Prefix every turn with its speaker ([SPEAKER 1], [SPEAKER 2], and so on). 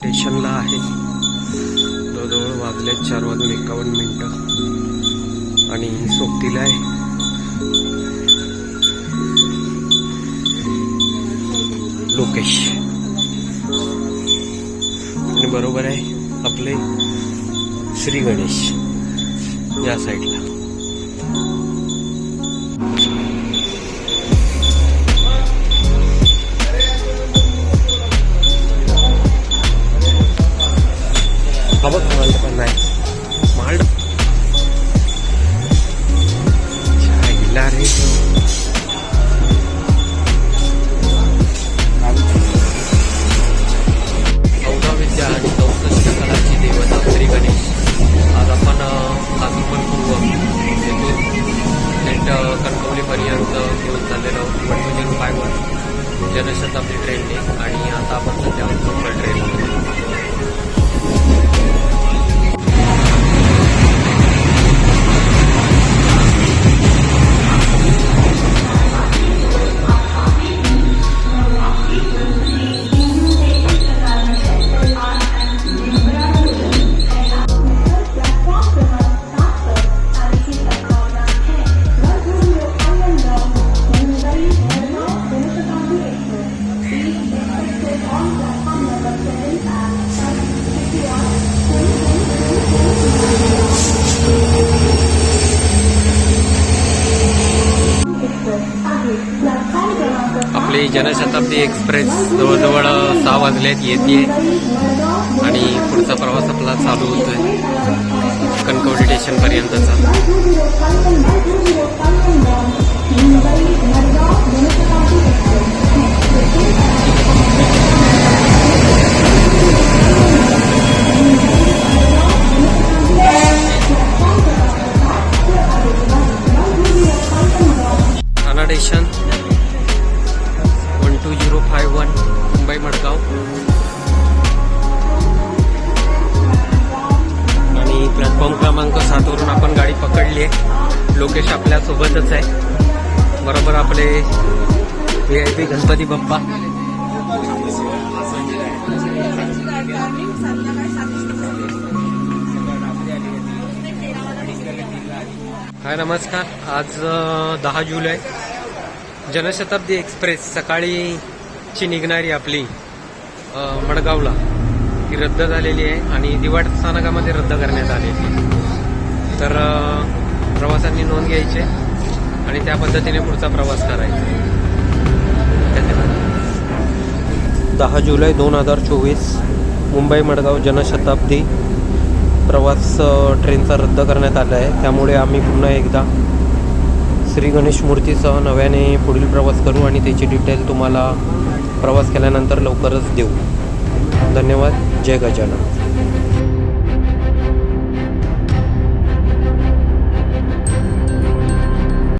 [SPEAKER 1] स्टेशनला आहे. जवळजवळ वाजले चार वाजून एकावन्न मिनिट. आणि सोबतीला आहे. लोकेश. आणि बरोबर आहे आपले श्री गणेश या साईडला. हा बघ माल्ड पण नाही. रे चौदा विद्या आणि चौसष्ट कलाची देवता श्री गणेश. आज आपण काजूपण पण थेट कणकवलीपर्यंत घेऊन चाललेलो पण म्हणजे झिरो फाय जनशताब्दी ट्रेनने आणि आता आपण सध्या लोकल ट्रेन जनशताब्दी एक्सप्रेस जवळजवळ सहा वाजल्यात येते. आणि पुढचा प्रवास आपला चालू होतोय. कणकवली स्टेशन मुंबई आणि प्लॅटफॉर्म क्रमांक सातवरून आपण गाडी पकडली आहे लोकेश आपल्या सोबतच आहे. बरोबर आपले V I P Ganpati Bappa. Hi नमस्कार. आज दहा जुलै. जनशताब्दी एक्सप्रेस. सकाळीची निघणारी आपली मडगावला ती रद्द झालेली आहे आणि दिवाट स्थानकामध्ये रद्द करण्यात आलेली आहे. तर प्रवासांनी नोंद घ्यायची आणि त्या पद्धतीने पुढचा प्रवास करायचा. धन्यवाद. दहा जुलै दोन हजार चोवीस मुंबई मडगाव जनशताब्दी प्रवास ट्रेनचा रद्द करण्यात आला आहे. त्यामुळे आम्ही पुन्हा एकदा श्री गणेश मूर्तीसह नव्याने पुढील प्रवास करू आणि त्याची डिटेल तुम्हाला प्रवास केल्यानंतर लवकरच देऊ. धन्यवाद. जय गजानन.